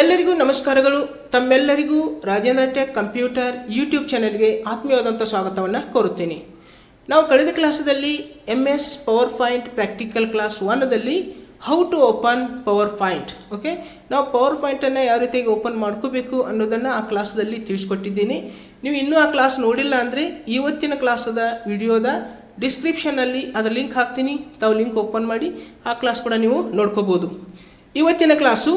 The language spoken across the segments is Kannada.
ಎಲ್ಲರಿಗೂ ನಮಸ್ಕಾರಗಳು. ತಮ್ಮೆಲ್ಲರಿಗೂ ರಾಜೇಂದ್ರ ಟೆಕ್ ಕಂಪ್ಯೂಟರ್ ಯೂಟ್ಯೂಬ್ ಚಾನೆಲ್ಗೆ ಆತ್ಮೀಯವಾದಂಥ ಸ್ವಾಗತವನ್ನು ಕೋರುತ್ತೇನೆ. ನಾವು ಕಳೆದ ಕ್ಲಾಸದಲ್ಲಿ M S power point practical class ಒನ್ನಲ್ಲಿ how to open power point okay ನಾವು ಪವರ್ ಪಾಯಿಂಟನ್ನು ಯಾವ ರೀತಿಯಾಗಿ ಓಪನ್ ಮಾಡ್ಕೋಬೇಕು ಅನ್ನೋದನ್ನು ಆ ಕ್ಲಾಸದಲ್ಲಿ ತಿಳಿಸ್ಕೊಟ್ಟಿದ್ದೀನಿ. ನೀವು ಇನ್ನೂ ಆ ಕ್ಲಾಸ್ ನೋಡಿಲ್ಲ ಅಂದರೆ ಇವತ್ತಿನ ಕ್ಲಾಸದ ವಿಡಿಯೋದ ಡಿಸ್ಕ್ರಿಪ್ಷನಲ್ಲಿ ಅದರ ಲಿಂಕ್ ಹಾಕ್ತೀನಿ. ತಾವು ಲಿಂಕ್ ಓಪನ್ ಮಾಡಿ ಆ ಕ್ಲಾಸ್ ಕೂಡ ನೀವು ನೋಡ್ಕೋಬೋದು. ಇವತ್ತಿನ class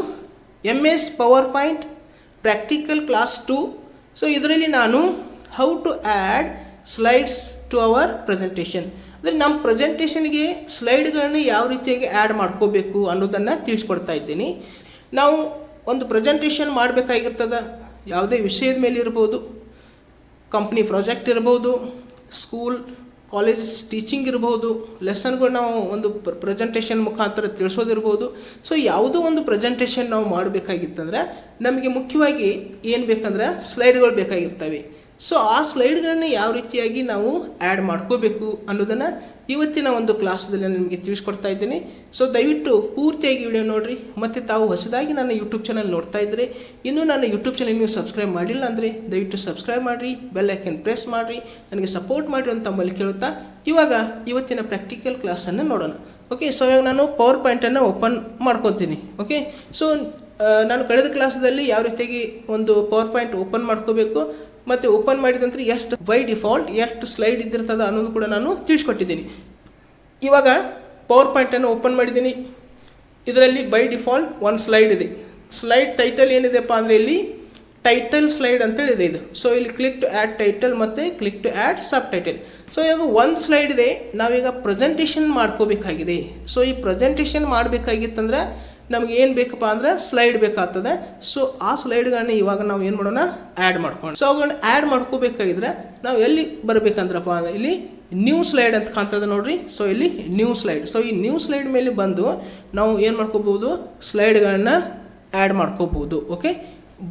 M S power point practical class two so ಇದರಲ್ಲಿ ನಾನು how to add slides to our presentation ಅಂದರೆ ನಮ್ಮ ಪ್ರೆಸೆಂಟೇಷನ್ಗೆ ಸ್ಲೈಡ್ಗಳನ್ನ ಯಾವ ರೀತಿಯಾಗಿ ಆ್ಯಡ್ ಮಾಡ್ಕೋಬೇಕು ಅನ್ನೋದನ್ನು ತಿಳಿಸ್ಕೊಡ್ತಾ ಇದ್ದೀನಿ. ನಾವು ಒಂದು ಪ್ರೆಸೆಂಟೇಷನ್ ಮಾಡಬೇಕಾಗಿರ್ತದ, ಯಾವುದೇ ವಿಷಯದ ಮೇಲೆ ಇರ್ಬೋದು. ಕಂಪ್ನಿ ಪ್ರಾಜೆಕ್ಟ್ ಇರ್ಬೋದು ಸ್ಕೂಲ್ ಕಾಲೇಜ್ ಟೀಚಿಂಗ್ ಇರ್ಬೋದು ಲೆಸನ್ಗಳು ನಾವು ಒಂದು ಪ್ರೆಸೆಂಟೇಷನ್ ಮುಖಾಂತರ ತಿಳಿಸೋದಿರ್ಬೋದು. ಸೊ ಯಾವುದೋ ಒಂದು ಪ್ರೆಸೆಂಟೇಷನ್ ನಾವು ಮಾಡಬೇಕಾಗಿತ್ತಂದ್ರೆ, ನಮಗೆ ಮುಖ್ಯವಾಗಿ ಏನು ಬೇಕಂದ್ರೆ ಸ್ಲೈಡ್ಗಳು ಬೇಕಾಗಿರ್ತವೆ. ಸೊ ಆ ಸ್ಲೈಡ್ಗಳನ್ನು ಯಾವ ರೀತಿಯಾಗಿ ನಾವು ಆ್ಯಡ್ ಮಾಡ್ಕೋಬೇಕು ಅನ್ನೋದನ್ನು ಇವತ್ತಿನ ಒಂದು ಕ್ಲಾಸ್ದಲ್ಲಿ ನಿಮಗೆ ತಿಳಿಸ್ಕೊಡ್ತಾ ಇದ್ದೀನಿ. ಸೊ ದಯವಿಟ್ಟು ಪೂರ್ತಿಯಾಗಿ ವಿಡಿಯೋ ನೋಡಿರಿ. ಮತ್ತು ತಾವು ಹೊಸದಾಗಿ ನನ್ನ ಯೂಟ್ಯೂಬ್ ಚಾನಲ್ ನೋಡ್ತಾ ಇದ್ದರೆ ಇನ್ನೂ ನನ್ನ ಯೂಟ್ಯೂಬ್ ಚಾನಲ್ ನೀವು ಸಬ್ಸ್ಕ್ರೈಬ್ ಮಾಡಿಲ್ಲ ಅಂದರೆ ದಯವಿಟ್ಟು ಸಬ್ಸ್ಕ್ರೈಬ್ ಮಾಡಿರಿ, ಬೆಲ್ ಐಕನ್ ಪ್ರೆಸ್ ಮಾಡಿರಿ, ನನಗೆ ಸಪೋರ್ಟ್ ಮಾಡಿರಿ ಅಂತ ತಮ್ಮಲ್ಲಿ ಕೇಳುತ್ತಾ ಇವಾಗ ಇವತ್ತಿನ ಪ್ರಾಕ್ಟಿಕಲ್ ಕ್ಲಾಸನ್ನು ನೋಡೋಣ. ಓಕೆ ಸೊ ಇವಾಗ ನಾನು ಪವರ್ ಪಾಯಿಂಟನ್ನು ಓಪನ್ ಮಾಡ್ಕೊತೀನಿ. ಓಕೆ ಸೊ ನಾನು ಕಳೆದ ಕ್ಲಾಸದಲ್ಲಿ ಯಾವ ರೀತಿಯಾಗಿ ಒಂದು ಪವರ್ ಪಾಯಿಂಟ್ ಓಪನ್ ಮಾಡ್ಕೋಬೇಕು ಮತ್ತು ಓಪನ್ ಮಾಡಿದ ನಂತರ ಎಷ್ಟು ಬೈ ಡಿಫಾಲ್ಟ್ ಎಷ್ಟು ಸ್ಲೈಡ್ ಇದ್ದಿರ್ತದೆ ಅನ್ನೋದು ಕೂಡ ನಾನು ತಿಳಿಸ್ಕೊಟ್ಟಿದ್ದೀನಿ. ಇವಾಗ ಪವರ್ ಪಾಯಿಂಟನ್ನು ಓಪನ್ ಮಾಡಿದ್ದೀನಿ. ಇದರಲ್ಲಿ ಬೈ ಡಿಫಾಲ್ಟ್ ಒಂದು ಸ್ಲೈಡ್ ಇದೆ. ಸ್ಲೈಡ್ ಟೈಟಲ್ ಏನಿದೆಪ್ಪ ಅಂದರೆ ಇಲ್ಲಿ ಟೈಟಲ್ ಸ್ಲೈಡ್ ಅಂತೇಳಿ ಇದೆ ಇದು. ಸೊ ಇಲ್ಲಿ ಕ್ಲಿಕ್ ಟು ಆ್ಯಡ್ ಟೈಟಲ್ ಮತ್ತು click to add subtitle so ಇವಾಗ ಒಂದು ಸ್ಲೈಡ್ ಇದೆ. ನಾವೀಗ ಪ್ರೆಸೆಂಟೇಷನ್ ಮಾಡ್ಕೋಬೇಕಾಗಿದೆ. ಸೊ ಈ ಪ್ರೆಸೆಂಟೇಷನ್ ಮಾಡಬೇಕಾಗಿತ್ತಂದ್ರೆ ನಮ್ಗೆ ಏನು ಬೇಕಪ್ಪ ಅಂದ್ರೆ ಸ್ಲೈಡ್ ಬೇಕಾಗ್ತದೆ. ಸೊ ಆ ಸ್ಲೈಡ್ಗಳನ್ನ ಇವಾಗ ನಾವು ಏನು ಮಾಡೋಣ? ಆ್ಯಡ್ ಮಾಡ್ಕೊಂಡು ಸೊ ಅವುಗಳನ್ನ ಆ್ಯಡ್ ಮಾಡ್ಕೋಬೇಕಾಗಿದ್ರೆ ನಾವು ಎಲ್ಲಿ ಬರಬೇಕಂದ್ರಪ್ಪ ಅಂದರೆ ಇಲ್ಲಿ ನ್ಯೂ ಸ್ಲೈಡ್ ಅಂತ ಕಾಣ್ತದೆ ನೋಡ್ರಿ. ಸೊ ಇಲ್ಲಿ ನ್ಯೂ ಸ್ಲೈಡ್ ಸೊ ಈ ನ್ಯೂ ಸ್ಲೈಡ್ ಮೇಲೆ ಬಂದು ನಾವು ಏನು ಮಾಡ್ಕೋಬೋದು ಸ್ಲೈಡ್ಗಳನ್ನ ಆ್ಯಡ್ ಮಾಡ್ಕೋಬೋದು okay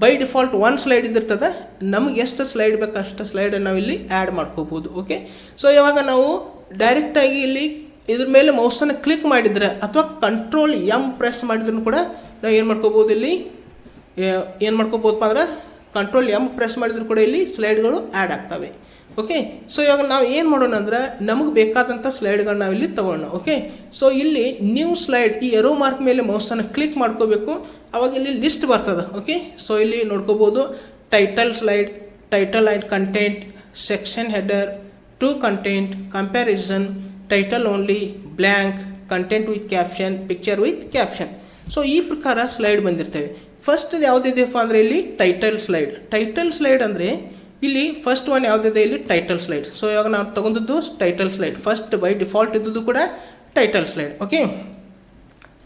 by default one slide ಇದ್ದಿರ್ತದೆ. ನಮಗೆ ಎಷ್ಟು ಸ್ಲೈಡ್ ಬೇಕು ಅಷ್ಟು ಸ್ಲೈಡನ್ನು ನಾವು ಇಲ್ಲಿ ಆ್ಯಡ್ ಮಾಡ್ಕೋಬೋದು ಓಕೆ ಸೊ ಇವಾಗ ನಾವು ಡೈರೆಕ್ಟಾಗಿ ಇಲ್ಲಿ ಇದ್ರ ಮೇಲೆ ಮೌಸನ್ನು ಕ್ಲಿಕ್ ಮಾಡಿದರೆ ಅಥವಾ ಕಂಟ್ರೋಲ್ ಎಂ ಪ್ರೆಸ್ ಮಾಡಿದ್ರು ಕೂಡ ನಾವು ಏನು ಮಾಡ್ಕೋಬೋದು ಇಲ್ಲಿ? ಏನು ಮಾಡ್ಕೋಬೋದಪ್ಪ ಅಂದ್ರೆ ಕಂಟ್ರೋಲ್ ಎಂ ಪ್ರೆಸ್ ಮಾಡಿದ್ರು ಕೂಡ ಇಲ್ಲಿ ಸ್ಲೈಡ್ಗಳು ಆ್ಯಡ್ ಆಗ್ತವೆ. ಓಕೆ ಸೊ ಇವಾಗ ನಾವು ಏನು ಮಾಡೋಣ ಅಂದ್ರೆ ನಮಗೆ ಬೇಕಾದಂಥ ಸ್ಲೈಡ್ಗಳನ್ನ ನಾವು ಇಲ್ಲಿ ತೊಗೊಳ್ಳೋಣ. ಓಕೆ ಸೊ ಇಲ್ಲಿ ನ್ಯೂ ಸ್ಲೈಡ್ ಈ ಎರೋ ಮಾರ್ಕ್ ಮೇಲೆ ಮೌಸನ್ನು ಕ್ಲಿಕ್ ಮಾಡ್ಕೋಬೇಕು. ಅವಾಗ ಇಲ್ಲಿ ಲಿಸ್ಟ್ ಬರ್ತದೆ. ಓಕೆ ಸೊ ಇಲ್ಲಿ ನೋಡ್ಕೋಬೋದು title slide title and content section header two content comparison title only blank content with caption picture with caption so ಈ ಪ್ರಕಾರ ಸ್ಲೈಡ್ ಬಂದಿರ್ತವೆ. ಫಸ್ಟ್ ಯಾವುದಿದೆಯಪ್ಪ ಅಂದರೆ ಇಲ್ಲಿ ಟೈಟಲ್ ಸ್ಲೈಡ್ ಟೈಟಲ್ ಸ್ಲೈಡ್ ಅಂದರೆ ಇಲ್ಲಿ ಫಸ್ಟ್ ಒನ್ ಯಾವುದಿದೆ ಇಲ್ಲಿ ಟೈಟಲ್ ಸ್ಲೈಡ್ ಸೊ ಇವಾಗ ನಾವು ತಗೊಂಡದ್ದು title slide first by default ಇದ್ದದ್ದು ಕೂಡ ಟೈಟಲ್ ಸ್ಲೈಡ್ ಓಕೆ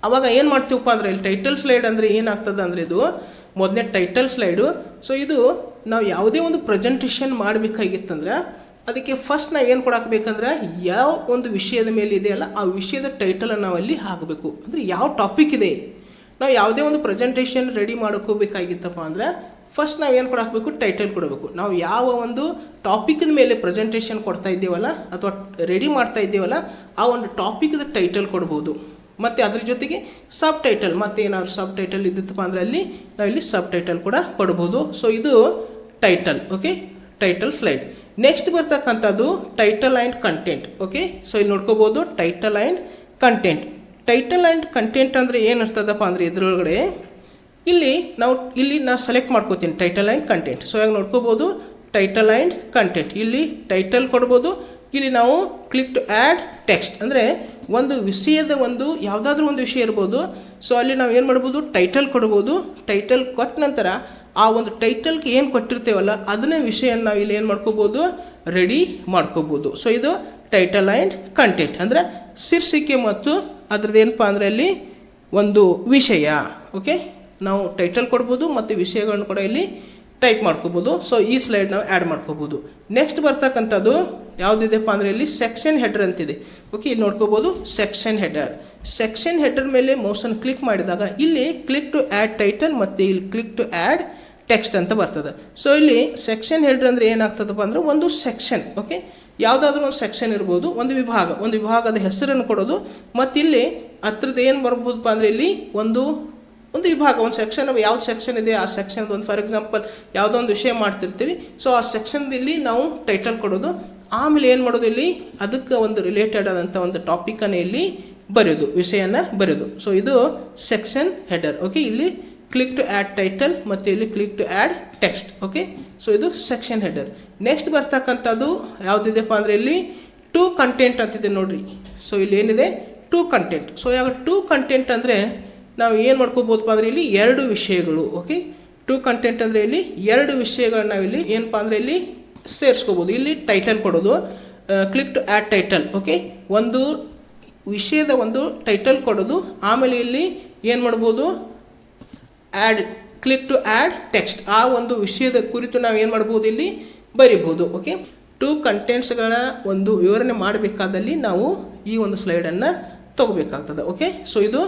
ಅವಾಗ ಏನು ಮಾಡ್ತೀವಪ್ಪ ಅಂದರೆ ಇಲ್ಲಿ ಟೈಟಲ್ ಸ್ಲೈಡ್ ಅಂದರೆ ಏನಾಗ್ತದೆ ಅಂದರೆ ಇದು ಮೊದಲನೇ ಟೈಟಲ್ ಸ್ಲೈಡು ಸೊ ಇದು ನಾವು ಯಾವುದೇ ಒಂದು ಪ್ರೆಸೆಂಟೇಷನ್ ಮಾಡಬೇಕಾಗಿತ್ತಂದ್ರೆ ಅದಕ್ಕೆ ಫಸ್ಟ್ ನಾವು ಏನು ಕೊಡಾಕಬೇಕಂದ್ರೆ ಯಾವ ಒಂದು ವಿಷಯದ ಮೇಲೆ ಇದೆಯಲ್ಲ ಆ ವಿಷಯದ ಟೈಟಲನ್ನು ನಾವು ಅಲ್ಲಿ ಹಾಕಬೇಕು. ಅಂದರೆ ಯಾವ ಟಾಪಿಕ್ ಇದೆ? ನಾವು ಯಾವುದೇ ಒಂದು ಪ್ರೆಸೆಂಟೇಷನ್ ರೆಡಿ ಮಾಡ್ಕೋಬೇಕಾಗಿತ್ತಪ್ಪ ಅಂದರೆ ಫಸ್ಟ್ ನಾವು ಏನು ಕೊಡಾಕಬೇಕು ಟೈಟಲ್ ಕೊಡಬೇಕು. ನಾವು ಯಾವ ಒಂದು ಟಾಪಿಕ್ದ ಮೇಲೆ ಪ್ರೆಸೆಂಟೇಷನ್ ಕೊಡ್ತಾ ಇದ್ದೀವಲ್ಲ, ಅಥವಾ ರೆಡಿ ಮಾಡ್ತಾ ಇದ್ದೀವಲ್ಲ, ಆ ಒಂದು ಟಾಪಿಕ್ದ ಟೈಟಲ್ ಕೊಡ್ಬೋದು. ಮತ್ತು ಅದ್ರ ಜೊತೆಗೆ ಸಬ್ ಟೈಟಲ್ ಮತ್ತು ಏನಾದ್ರು ಸಬ್ ಟೈಟಲ್ ಇದ್ದಿತ್ತಪ್ಪ ಅಂದರೆ ಅಲ್ಲಿ ನಾವು ಇಲ್ಲಿ ಸಬ್ ಟೈಟಲ್ ಕೂಡ ಕೊಡ್ಬೋದು. ಸೊ ಇದು title okay title slide next ಬರ್ತಕ್ಕಂಥದ್ದು title and content okay so ಇಲ್ಲಿ ನೋಡ್ಕೋಬೋದು title and content title and content ಅಂದರೆ ಏನು ಇರ್ತದಪ್ಪ ಅಂದರೆ ಇದರೊಳಗಡೆ ಇಲ್ಲಿ ನಾವು, ಇಲ್ಲಿ ನಾನು ಸೆಲೆಕ್ಟ್ ಮಾಡ್ಕೋತೀನಿ ಟೈಟಲ್ ಆ್ಯಂಡ್ ಕಂಟೆಂಟ್ ಸೊ ಹಾಗೆ ನೋಡ್ಕೋಬೋದು ಟೈಟಲ್ ಆ್ಯಂಡ್ ಕಂಟೆಂಟ್ ಇಲ್ಲಿ ಟೈಟಲ್ ಕೊಡ್ಬೋದು, ಇಲ್ಲಿ ನಾವು ಕ್ಲಿಕ್ ಟು ಆ್ಯಡ್ ಟೆಕ್ಸ್ಟ್ ಅಂದರೆ ಒಂದು ವಿಷಯದ ಒಂದು ಯಾವುದಾದ್ರೂ ಒಂದು ವಿಷಯ ಇರ್ಬೋದು. ಸೊ ಅಲ್ಲಿ ನಾವು ಏನು ಮಾಡ್ಬೋದು ಟೈಟಲ್ ಕೊಡ್ಬೋದು. ಟೈಟಲ್ ಕೊಟ್ಟ ನಂತರ ಆ ಒಂದು ಟೈಟಲ್ಗೆ ಏನು ಕೊಟ್ಟಿರ್ತೇವಲ್ಲ, ಅದನ್ನೇ ವಿಷಯ ನಾವು ಇಲ್ಲಿ ಏನು ಮಾಡ್ಕೋಬೋದು? ರೆಡಿ ಮಾಡ್ಕೋಬೋದು. ಸೊ ಇದು ಟೈಟಲ್ ಆ್ಯಂಡ್ ಕಂಟೆಂಟ್ ಅಂದರೆ ಶೀರ್ಷಿಕೆ ಮತ್ತು ಅದ್ರದ್ದು ಏನಪ್ಪ ಅಂದರೆ ಅಲ್ಲಿ ಒಂದು ವಿಷಯ. ಓಕೆ ನಾವು ಟೈಟಲ್ ಕೊಡ್ಬೋದು, ಮತ್ತು ವಿಷಯಗಳನ್ನು ಕೂಡ ಇಲ್ಲಿ ಟೈಪ್ ಮಾಡ್ಕೋಬೋದು. ಸೊ ಈ ಸ್ಲೈಡ್ ನಾವು ಆ್ಯಡ್ ಮಾಡ್ಕೋಬೋದು. ನೆಕ್ಸ್ಟ್ ಬರ್ತಕ್ಕಂಥದ್ದು ಯಾವುದಿದೆಪ್ಪ ಅಂದರೆ ಇಲ್ಲಿ ಸೆಕ್ಷನ್ ಹೆಡರ್ ಅಂತಿದೆ. ಓಕೆ ಇಲ್ಲಿ ನೋಡ್ಕೋಬೋದು ಸೆಕ್ಷನ್ ಹೆಡರ್ ಸೆಕ್ಷನ್ ಹೆಡರ್ ಮೇಲೆ ಮೋಸನ್ ಕ್ಲಿಕ್ ಮಾಡಿದಾಗ ಇಲ್ಲಿ ಕ್ಲಿಕ್ ಟು ಆ್ಯಡ್ ಟೈಟಲ್ ಮತ್ತು ಇಲ್ಲಿ ಕ್ಲಿಕ್ ಟು ಆ್ಯಡ್ ಟೆಕ್ಸ್ಟ್ ಅಂತ ಬರ್ತದೆ. ಸೊ ಇಲ್ಲಿ ಸೆಕ್ಷನ್ ಹೆಡ್ರ್ ಅಂದರೆ ಏನಾಗ್ತದಪ್ಪ ಅಂದರೆ ಒಂದು ಸೆಕ್ಷನ್ ಓಕೆ ಯಾವುದಾದ್ರೂ ಒಂದು ಸೆಕ್ಷನ್ ಇರ್ಬೋದು, ಒಂದು ವಿಭಾಗ. ಒಂದು ವಿಭಾಗದ ಹೆಸರನ್ನು ಕೊಡೋದು. ಮತ್ತು ಇಲ್ಲಿ ಹತ್ರದ ಏನು ಬರ್ಬೋದಪ್ಪ ಅಂದರೆ ಇಲ್ಲಿ ಒಂದು ಒಂದು ವಿಭಾಗ, ಒಂದು ಸೆಕ್ಷನ್ ಯಾವ್ದು ಸೆಕ್ಷನ್ ಇದೆ, ಆ ಸೆಕ್ಷನ್ ಒಂದು ಫಾರ್ ಎಕ್ಸಾಂಪಲ್ ಯಾವುದೋ ಒಂದು ವಿಷಯ ಮಾಡ್ತಿರ್ತೀವಿ. ಸೊ ಆ ಸೆಕ್ಷನ್ದಲ್ಲಿ ನಾವು ಟೈಟಲ್ ಕೊಡೋದು. ಆಮೇಲೆ ಏನು ಮಾಡೋದು ಇಲ್ಲಿ? ಅದಕ್ಕೆ ಒಂದು ರಿಲೇಟೆಡ್ ಆದಂಥ ಒಂದು ಟಾಪಿಕನ್ನು ಇಲ್ಲಿ ಬರೆಯೋದು, ವಿಷಯನ ಬರೆಯೋದು. ಸೊ ಇದು ಸೆಕ್ಷನ್ ಹೆಡರ್ ಓಕೆ ಇಲ್ಲಿ ಕ್ಲಿಕ್ ಟು ಆ್ಯಡ್ ಟೈಟಲ್ ಮತ್ತು ಇಲ್ಲಿ click to add text okay so ಇದು ಸೆಕ್ಷನ್ ಹೆಡರ್ ನೆಕ್ಸ್ಟ್ ಬರ್ತಕ್ಕಂಥದ್ದು ಯಾವುದಿದೆಪ್ಪ ಅಂದರೆ ಇಲ್ಲಿ ಟು ಕಂಟೆಂಟ್ ಅಂತಿದೆ ನೋಡ್ರಿ. ಸೊ ಇಲ್ಲಿ ಏನಿದೆ? ಟು ಕಂಟೆಂಟ್ ಸೊ ಯಾವಾಗ ಟು ಕಂಟೆಂಟ್ ಅಂದರೆ ನಾವು ಏನು ಮಾಡ್ಕೋಬೋದಪ್ಪ ಅಂದರೆ ಇಲ್ಲಿ ಎರಡು ವಿಷಯಗಳು ಓಕೆ ಟು ಕಂಟೆಂಟ್ ಅಂದರೆ ಇಲ್ಲಿ ಎರಡು ವಿಷಯಗಳನ್ನ ನಾವು ಇಲ್ಲಿ ಏನಪ್ಪ ಅಂದರೆ ಇಲ್ಲಿ ಸೇರಿಸ್ಕೋಬೋದು ಇಲ್ಲಿ ಟೈಟಲ್ ಕೊಡೋದು click to add title okay ಒಂದು ವಿಷಯದ ಒಂದು ಟೈಟಲ್ ಕೊಡೋದು, ಆಮೇಲೆ ಇಲ್ಲಿ ಏನು ಮಾಡ್ಬೋದು? Add click to add text ಆ ಒಂದು ವಿಷಯದ ಕುರಿತು ನಾವು ಏನು ಮಾಡ್ಬೋದು ಇಲ್ಲಿ ಬರಿಬೋದು ಓಕೆ ಟು ಕಂಟೆಂಟ್ಸ್ಗಳ ಒಂದು ವಿವರಣೆ ಮಾಡಬೇಕಾದಲ್ಲಿ ನಾವು ಈ ಒಂದು ಸ್ಲೈಡನ್ನು ತಗೋಬೇಕಾಗ್ತದೆ ಓಕೆ ಸೊ ಇದು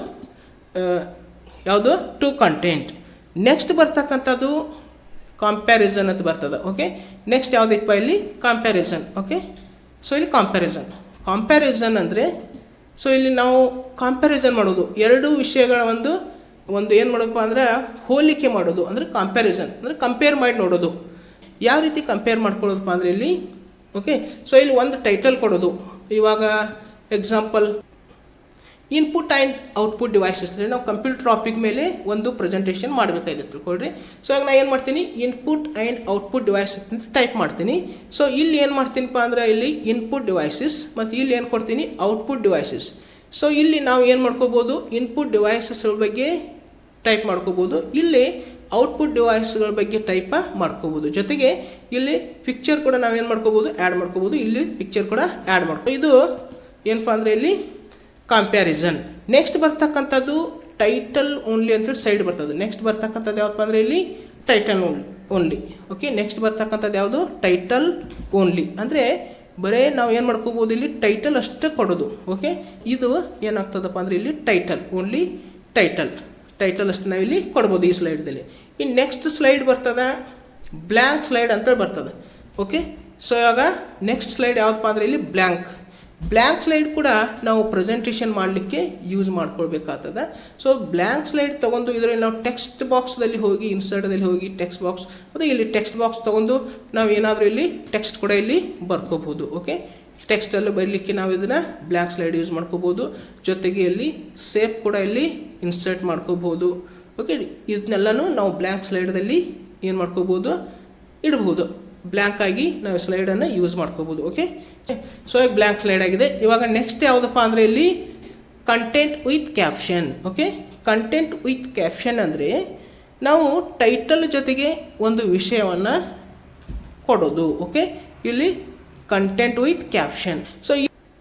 ಯಾವುದು? ಟು ಕಂಟೆಂಟ್ ನೆಕ್ಸ್ಟ್ ಬರ್ತಕ್ಕಂಥದ್ದು ಕಂಪ್ಯಾರಿಸನ್ ಅಂತ ಬರ್ತದೆ ಓಕೆ ನೆಕ್ಸ್ಟ್ ಯಾವುದಪ್ಪ ಇಲ್ಲಿ? ಕಂಪ್ಯಾರಿಸನ್ ಓಕೆ ಸೊ ಇಲ್ಲಿ ಕಂಪ್ಯಾರಿಸನ್ ಕಂಪ್ಯಾರಿಸನ್ ಅಂದರೆ ಸೊ ಇಲ್ಲಿ ನಾವು ಕಂಪ್ಯಾರಿಸನ್ ಮಾಡೋದು. ಎರಡು ವಿಷಯಗಳ ಒಂದು ಒಂದು ಏನು ಮಾಡೋದಪ್ಪ ಅಂದ್ರೆ, ಹೋಲಿಕೆ ಮಾಡೋದು. ಅಂದರೆ ಕಂಪ್ಯಾರಿಸನ್ ಅಂದರೆ ಕಂಪೇರ್ ಮಾಡಿ ನೋಡೋದು. ಯಾವ ರೀತಿ ಕಂಪೇರ್ ಮಾಡ್ಕೊಳ್ಳೋದಪ್ಪ ಅಂದರೆ ಇಲ್ಲಿ ಓಕೆ ಸೊ ಇಲ್ಲಿ ಒಂದು ಟೈಟಲ್ ಕೊಡೋದು. ಇವಾಗ example input and output devices ಅಂದರೆ ನಾವು ಕಂಪ್ಯೂಟರ್ ಟಾಪಿಕ್ ಮೇಲೆ ಒಂದು ಪ್ರೆಸೆಂಟೇಷನ್ ಮಾಡಬೇಕಾಗಿದೆ ತಿಳ್ಕೊಳ್ರಿ ಸೊ ಈಗ ನಾನು ಏನು ಮಾಡ್ತೀನಿ? ಇನ್ಪುಟ್ ಆ್ಯಂಡ್ ಔಟ್ಪುಟ್ ಡಿವೈಸಸ್ ಅಂತ ಟೈಪ್ ಮಾಡ್ತೀನಿ. ಸೊ ಇಲ್ಲಿ ಏನು ಮಾಡ್ತೀನಿಪ್ಪ ಅಂದರೆ ಇಲ್ಲಿ ಇನ್ಪುಟ್ ಡಿವೈಸಸ್ ಮತ್ತು ಇಲ್ಲಿ ಏನು ಕೊಡ್ತೀನಿ? ಔಟ್ಪುಟ್ ಡಿವೈಸಸ್ ಸೊ ಇಲ್ಲಿ ನಾವು ಏನು ಮಾಡ್ಕೋಬೋದು? ಇನ್ಪುಟ್ ಡಿವೈಸಸ್ಗಳ ಬಗ್ಗೆ ಟೈಪ್ ಮಾಡ್ಕೋಬೋದು. ಇಲ್ಲಿ ಔಟ್ಪುಟ್ ಡಿವೈಸ್ಗಳ ಬಗ್ಗೆ ಟೈಪ ಮಾಡ್ಕೋಬೋದು. ಜೊತೆಗೆ ಇಲ್ಲಿ ಪಿಕ್ಚರ್ ಕೂಡ ನಾವೇನು ಮಾಡ್ಕೋಬೋದು? ಆ್ಯಡ್ ಮಾಡ್ಕೋಬೋದು. ಇಲ್ಲಿ ಪಿಕ್ಚರ್ ಕೂಡ ಆ್ಯಡ್ ಮಾಡ್ಕೋ ಇದು ಏನಪ್ಪ ಅಂದರೆ ಇಲ್ಲಿ ಕಂಪ್ಯಾರಿಸನ್ ನೆಕ್ಸ್ಟ್ ಬರ್ತಕ್ಕಂಥದ್ದು ಟೈಟಲ್ ಓನ್ಲಿ ಅಂತೇಳಿ ಸೈಡ್ ಬರ್ತದೆ. ನೆಕ್ಸ್ಟ್ ಬರ್ತಕ್ಕಂಥದ್ದು ಯಾವಪ್ಪ ಅಂದರೆ ಇಲ್ಲಿ ಟೈಟಲ್ ಓನ್ಲಿ ಓಕೆ ನೆಕ್ಸ್ಟ್ ಬರ್ತಕ್ಕಂಥದ್ದು ಯಾವುದು? ಟೈಟಲ್ ಓನ್ಲಿ ಅಂದರೆ ಬರೇ ನಾವು ಏನು ಮಾಡ್ಕೋಬೋದು ಇಲ್ಲಿ ಟೈಟಲ್ ಅಷ್ಟೇ ಕೊಡೋದು. ಓಕೆ ಇದು ಏನಾಗ್ತದಪ್ಪ ಅಂದರೆ ಇಲ್ಲಿ ಟೈಟಲ್ ಓನ್ಲಿ ಟೈಟಲ್ ಟೈಟಲ್ ಅಷ್ಟು ಇಲ್ಲಿ ಕೊಡ್ಬೋದು ಈ ಸ್ಲೈಡ್ದಲ್ಲಿ ಇನ್ನು ನೆಕ್ಸ್ಟ್ ಸ್ಲೈಡ್ ಬರ್ತದೆ ಬ್ಲ್ಯಾಂಕ್ ಸ್ಲೈಡ್ ಅಂತೇಳಿ ಬರ್ತದೆ. ಓಕೆ ಸೊ ಇವಾಗ ನೆಕ್ಸ್ಟ್ ಸ್ಲೈಡ್ ಯಾವುದಪ್ಪ ಅಂದರೆ ಇಲ್ಲಿ ಬ್ಲ್ಯಾಂಕ್ ಬ್ಲ್ಯಾಂಕ್ ಸ್ಲೈಡ್ ಕೂಡ ನಾವು ಪ್ರೆಸೆಂಟೇಷನ್ ಮಾಡಲಿಕ್ಕೆ ಯೂಸ್ ಮಾಡ್ಕೊಳ್ಬೇಕಾಗ್ತದೆ. ಸೊ ಬ್ಲ್ಯಾಂಕ್ ಸ್ಲೈಡ್ ತೊಗೊಂಡು ಇದರಲ್ಲಿ ನಾವು ಟೆಕ್ಸ್ಟ್ ಬಾಕ್ಸ್ದಲ್ಲಿ ಹೋಗಿ ಇನ್ಸರ್ಟ್ದಲ್ಲಿ ಹೋಗಿ ಟೆಕ್ಸ್ಟ್ ಬಾಕ್ಸ್ ಅದು ಇಲ್ಲಿ ಟೆಕ್ಸ್ಟ್ ಬಾಕ್ಸ್ ತೊಗೊಂಡು ನಾವು ಏನಾದರೂ ಇಲ್ಲಿ ಟೆಕ್ಸ್ಟ್ ಕೂಡ ಇಲ್ಲಿ ಬರ್ಕೋಬೋದು ಓಕೆ ಟೆಕ್ಸ್ಟಲ್ಲಿ ಬರಲಿಕ್ಕೆ ನಾವು ಇದನ್ನು ಬ್ಲ್ಯಾಂಕ್ ಸ್ಲೈಡ್ ಯೂಸ್ ಮಾಡ್ಕೋಬೋದು. ಜೊತೆಗೆ ಇಲ್ಲಿ ಸೇಫ್ ಕೂಡ ಇಲ್ಲಿ ಇನ್ಸರ್ಟ್ ಮಾಡ್ಕೋಬೋದು ಓಕೆ ಇದನ್ನೆಲ್ಲನೂ ನಾವು ಬ್ಲ್ಯಾಂಕ್ ಸ್ಲೈಡಲ್ಲಿ ಏನು ಮಾಡ್ಕೋಬೋದು? ಇಡ್ಬೋದು. ಬ್ಲ್ಯಾಂಕ್ ಆಗಿ ನಾವು ಸ್ಲೈಡನ್ನು ಯೂಸ್ ಮಾಡ್ಕೋಬೋದು ಓಕೆ ಸೊ ಈಗ ಬ್ಲ್ಯಾಂಕ್ ಸ್ಲೈಡ್ ಆಗಿದೆ. ಇವಾಗ ನೆಕ್ಸ್ಟ್ ಯಾವುದಪ್ಪ ಅಂದರೆ ಇಲ್ಲಿ content with caption okay content with caption ಅಂದರೆ ನಾವು ಟೈಟಲ್ ಜೊತೆಗೆ ಒಂದು ವಿಷಯವನ್ನು ಕೊಡೋದು ಓಕೆ ಇಲ್ಲಿ content with caption so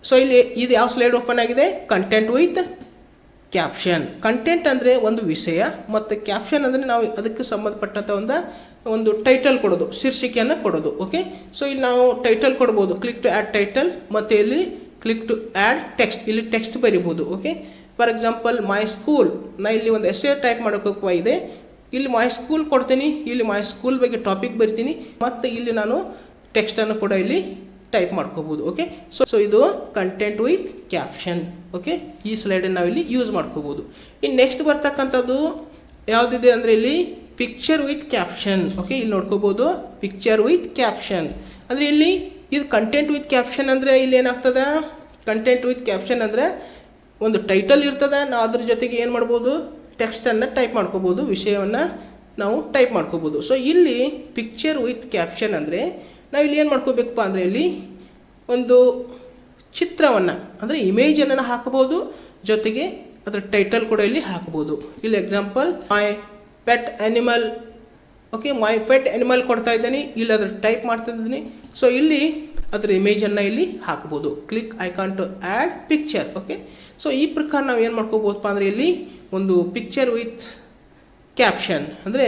so ಇಲ್ಲಿ ಇದು ಯಾವ ಸ್ಲೈಡ್ ಓಪನ್ ಆಗಿದೆ? ಕಂಟೆಂಟ್ ವಿತ್ ಕ್ಯಾಪ್ಷನ್ ಕಂಟೆಂಟ್ ಅಂದರೆ ಒಂದು ವಿಷಯ, ಮತ್ತು ಕ್ಯಾಪ್ಷನ್ ಅಂದರೆ ನಾವು ಅದಕ್ಕೆ ಸಂಬಂಧಪಟ್ಟಂಥ ಒಂದು ಒಂದು ಟೈಟಲ್ ಕೊಡೋದು, ಶೀರ್ಷಿಕೆಯನ್ನು ಕೊಡೋದು ಓಕೆ ಸೊ ಇಲ್ಲಿ ನಾವು ಟೈಟಲ್ ಕೊಡ್ಬೋದು ಕ್ಲಿಕ್ ಟು ಆ್ಯಡ್ ಟೈಟಲ್ ಮತ್ತು ಇಲ್ಲಿ ಕ್ಲಿಕ್ ಟು ಆ್ಯಡ್ ಟೆಕ್ಸ್ಟ್ ಇಲ್ಲಿ ಟೆಕ್ಸ್ಟ್ ಬರಿಬೋದು okay for example my school ನಾ ಇಲ್ಲಿ ಒಂದು ಎಸ್ಸೆ ಟೈಪ್ ಮಾಡೋಕ್ಕೆ ಇದೆ. ಇಲ್ಲಿ ಮೈ ಸ್ಕೂಲ್ ಕೊಡ್ತೀನಿ, ಇಲ್ಲಿ ಮೈ ಸ್ಕೂಲ್ ಬಗ್ಗೆ ಟಾಪಿಕ್ ಬರ್ತೀನಿ, ಮತ್ತು ಇಲ್ಲಿ ನಾನು ಟೆಕ್ಸ್ಟನ್ನು ಕೂಡ ಇಲ್ಲಿ ಟೈಪ್ ಮಾಡ್ಕೋಬೋದು ಓಕೆ ಸೊ ಸೊ ಇದು ಕಂಟೆಂಟ್ ವಿತ್ ಕ್ಯಾಪ್ಷನ್ ಓಕೆ ಈ ಸ್ಲೈಡನ್ನು ನಾವಿಲ್ಲಿ ಯೂಸ್ ಮಾಡ್ಕೋಬೋದು. ಇನ್ನು ನೆಕ್ಸ್ಟ್ ಬರ್ತಕ್ಕಂಥದ್ದು ಯಾವುದಿದೆ ಅಂದರೆ ಇಲ್ಲಿ ಪಿಕ್ಚರ್ ವಿತ್ ಕ್ಯಾಪ್ಷನ್ ಓಕೆ ಇಲ್ಲಿ ನೋಡ್ಕೋಬೋದು ಪಿಕ್ಚರ್ ವಿತ್ ಕ್ಯಾಪ್ಷನ್ ಅಂದರೆ ಇಲ್ಲಿ ಇದು ಕಂಟೆಂಟ್ ವಿತ್ ಕ್ಯಾಪ್ಷನ್ ಅಂದರೆ ಇಲ್ಲಿ ಏನಾಗ್ತದೆ? ಕಂಟೆಂಟ್ ವಿತ್ ಕ್ಯಾಪ್ಷನ್ ಅಂದರೆ ಒಂದು ಟೈಟಲ್ ಇರ್ತದೆ ನಾವು ಅದ್ರ ಜೊತೆಗೆ ಏನು ಮಾಡ್ಬೋದು? ಟೆಕ್ಸ್ಟನ್ನು ಟೈಪ್ ಮಾಡ್ಕೋಬೋದು, ವಿಷಯವನ್ನು ನಾವು ಟೈಪ್ ಮಾಡ್ಕೋಬೋದು. ಸೊ ಇಲ್ಲಿ ಪಿಕ್ಚರ್ ವಿತ್ ಕ್ಯಾಪ್ಷನ್ ಅಂದರೆ ನಾವು ಇಲ್ಲಿ ಏನು ಮಾಡ್ಕೋಬೇಕಪ್ಪ ಅಂದರೆ ಇಲ್ಲಿ ಒಂದು ಚಿತ್ರವನ್ನು, ಅಂದರೆ ಇಮೇಜನ್ನು ಹಾಕಬಹುದು, ಜೊತೆಗೆ ಅದರ ಟೈಟಲ್ ಕೂಡ ಇಲ್ಲಿ ಹಾಕ್ಬೋದು ಇಲ್ಲಿ example my pet animal okay my pet animal ಕೊಡ್ತಾ ಇದ್ದೀನಿ, ಇಲ್ಲಿ ಅದರ ಟೈಪ್ ಮಾಡ್ತಾ ಇದ್ದೀನಿ. ಸೊ ಇಲ್ಲಿ ಅದರ ಇಮೇಜನ್ನು ಇಲ್ಲಿ ಹಾಕ್ಬೋದು click icon to add picture okay so ಈ ಪ್ರಕಾರ ನಾವು ಏನು ಮಾಡ್ಕೋಬೋದಪ್ಪ ಅಂದರೆ ಇಲ್ಲಿ ಒಂದು ಪಿಕ್ಚರ್ ವಿತ್ ಕ್ಯಾಪ್ಷನ್ ಅಂದರೆ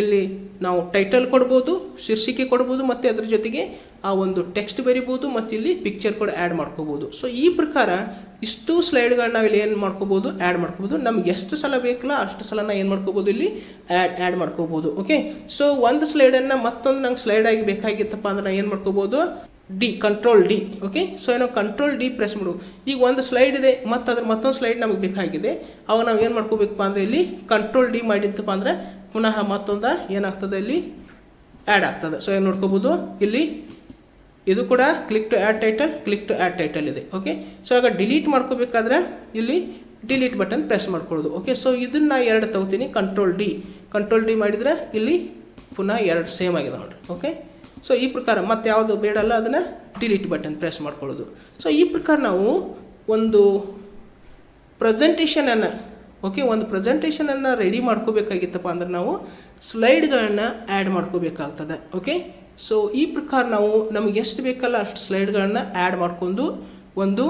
ಇಲ್ಲಿ ನಾವು ಟೈಟಲ್ ಕೊಡ್ಬೋದು, ಶೀರ್ಷಿಕೆ ಕೊಡ್ಬೋದು, ಮತ್ತು ಅದ್ರ ಜೊತೆಗೆ ಆ ಒಂದು ಟೆಕ್ಸ್ಟ್ ಬರಿಬೋದು, ಮತ್ತು ಇಲ್ಲಿ ಪಿಕ್ಚರ್ ಕೂಡ ಆ್ಯಡ್ ಮಾಡ್ಕೋಬೋದು. ಸೊ ಈ ಪ್ರಕಾರ ಇಷ್ಟು ಸ್ಲೈಡ್ಗಳನ್ನ ಇಲ್ಲಿ ಏನು ಮಾಡ್ಕೋಬೋದು ಆ್ಯಡ್ ಮಾಡ್ಕೋಬೋದು. ನಮ್ಗೆ ಎಷ್ಟು ಸಲ ಬೇಕಲ್ಲ ಅಷ್ಟು ಸಲ ಏನು ಮಾಡ್ಕೋಬೋದು ಇಲ್ಲಿ? ಆ್ಯಡ್ ಆ್ಯಡ್ ಮಾಡ್ಕೋಬೋದು ಓಕೆ ಸೊ ಒಂದು ಸ್ಲೈಡನ್ನು ಮತ್ತೊಂದು ನಂಗೆ ಸ್ಲೈಡ್ ಆಗಿ ಬೇಕಾಗಿತ್ತಪ್ಪ ಅಂದ್ರೆ ನಾನು ಏನು ಮಾಡ್ಕೋಬೋದು? D control D okay so ಏನೋ ಕಂಟ್ರೋಲ್ ಡಿ ಪ್ರೆಸ್ ಮಾಡು. ಈಗ ಒಂದು ಸ್ಲೈಡ್ ಇದೆ, ಮತ್ತು ಅದ್ರ ಮತ್ತೊಂದು ಸ್ಲೈಡ್ ನಮಗೆ ಬೇಕಾಗಿದೆ. ಅವಾಗ ನಾವು ಏನು ಮಾಡ್ಕೋಬೇಕಪ್ಪ ಅಂದರೆ ಇಲ್ಲಿ ಕಂಟ್ರೋಲ್ ಡಿ ಮಾಡಿದ್ದಪ್ಪ ಅಂದರೆ ಪುನಃ ಮತ್ತೊಂದು ಏನಾಗ್ತದೆ ಇಲ್ಲಿ? ಆ್ಯಡ್ ಆಗ್ತದೆ. ಸೊ ಏನು ನೋಡ್ಕೋಬೋದು? ಇಲ್ಲಿ ಇದು ಕೂಡ click to add title click to add title ಇದೆ. ಓಕೆ ಸೊ ಆಗ ಡಿಲೀಟ್ ಮಾಡ್ಕೋಬೇಕಾದ್ರೆ ಇಲ್ಲಿ ಡಿಲೀಟ್ ಬಟನ್ ಪ್ರೆಸ್ ಮಾಡ್ಕೊಳ್ಳೋದು. ಓಕೆ ಸೊ ಇದನ್ನು ಎರಡು ತಗೋತೀನಿ. ಕಂಟ್ರೋಲ್ ಡಿ ಕಂಟ್ರೋಲ್ ಡಿ ಮಾಡಿದರೆ ಇಲ್ಲಿ ಪುನಃ ಎರಡು ಸೇಮ್ ಆಗಿದೆ ನೋಡಿರಿ. ಓಕೆ ಸೊ ಈ ಪ್ರಕಾರ ಮತ್ತೆ ಯಾವುದು ಬೇಡಲ್ಲ ಅದನ್ನು ಡಿಲೀಟ್ ಬಟನ್ ಪ್ರೆಸ್ ಮಾಡ್ಕೊಳ್ಳೋದು. ಸೊ ಈ ಪ್ರಕಾರ ನಾವು ಒಂದು ಪ್ರೆಸೆಂಟೇಷನನ್ನು ಓಕೆ ಒಂದು ಪ್ರೆಸೆಂಟೇಷನನ್ನು ರೆಡಿ ಮಾಡ್ಕೋಬೇಕಾಗಿತ್ತಪ್ಪ ಅಂದ್ರೆ ನಾವು ಸ್ಲೈಡ್ಗಳನ್ನು ಆ್ಯಡ್ ಮಾಡ್ಕೋಬೇಕಾಗ್ತದೆ. ಓಕೆ ಸೊ ಈ ಪ್ರಕಾರ ನಾವು ನಮಗೆ ಎಷ್ಟು ಬೇಕಲ್ಲ ಅಷ್ಟು ಸ್ಲೈಡ್ಗಳನ್ನು ಆ್ಯಡ್ ಮಾಡ್ಕೊಂಡು ಒಂದು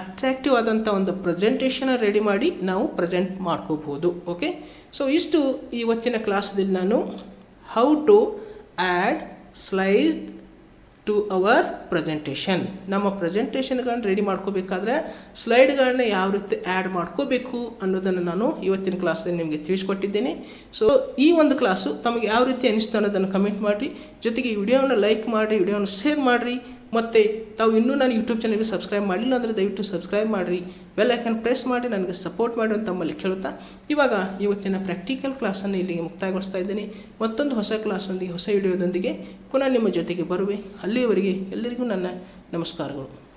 ಅಟ್ರಾಕ್ಟಿವ್ ಆದಂಥ ಒಂದು ಪ್ರೆಸೆಂಟೇಷನ್ ರೆಡಿ ಮಾಡಿ ನಾವು ಪ್ರೆಸೆಂಟ್ ಮಾಡ್ಕೋಬೋದು. ಓಕೆ ಸೊ ಇಷ್ಟು ಇವತ್ತಿನ ಕ್ಲಾಸ್ದಲ್ಲಿ ನಾನು how to add slide to our presentation ನಮ್ಮ ಪ್ರೆಸೆಂಟೇಷನ್ಗಳನ್ನ ರೆಡಿ ಮಾಡ್ಕೋಬೇಕಾದ್ರೆ ಸ್ಲೈಡ್ಗಳನ್ನ ಯಾವ ರೀತಿ ಆ್ಯಡ್ ಮಾಡ್ಕೋಬೇಕು ಅನ್ನೋದನ್ನು ನಾನು ಇವತ್ತಿನ ಕ್ಲಾಸಲ್ಲಿ ನಿಮಗೆ ತಿಳಿಸ್ಕೊಟ್ಟಿದ್ದೇನೆ. ಸೊ ಈ ಒಂದು ಕ್ಲಾಸು ತಮಗೆ ಯಾವ ರೀತಿ ಅನಿಸ್ತು ಅನ್ನೋದನ್ನು ಕಮೆಂಟ್ ಮಾಡಿರಿ. ಜೊತೆಗೆ ವಿಡಿಯೋವನ್ನು ಲೈಕ್ ಮಾಡಿರಿ ವಿಡಿಯೋವನ್ನು ಶೇರ್ ಮಾಡಿರಿ. ಮತ್ತು ತಾವು ಇನ್ನೂ ನಾನು ಯೂಟ್ಯೂಬ್ ಚಾನಲ್ಗೆ ಸಬ್ಸ್ಕ್ರೈಬ್ ಮಾಡಿಲ್ಲ ಅಂದರೆ ದಯವಿಟ್ಟು ಸಬ್ಸ್ಕ್ರೈಬ್ ಮಾಡಿರಿ. ಬೆಲ್ ಐಕನ್ ಪ್ರೆಸ್ ಮಾಡಿ ನನಗೆ ಸಪೋರ್ಟ್ ಮಾಡಿ ಅಂತ ತಮ್ಮಲ್ಲಿ ಕೇಳುತ್ತಾ. ಇವಾಗ ಇವತ್ತಿನ ಪ್ರಾಕ್ಟಿಕಲ್ ಕ್ಲಾಸನ್ನು ಇಲ್ಲಿಗೆ ಮುಕ್ತಾಯಗೊಳಿಸ್ತಾ ಇದ್ದೀನಿ. ಮತ್ತೊಂದು ಹೊಸ ಕ್ಲಾಸೊಂದಿಗೆ ಹೊಸ ವಿಡಿಯೋದೊಂದಿಗೆ ಪುನಃ ನಿಮ್ಮ ಜೊತೆಗೆ ಬರುವೆ. ಅಲ್ಲಿಯವರೆಗೆ ಎಲ್ಲರಿಗೂ ನನ್ನ ನಮಸ್ಕಾರಗಳು.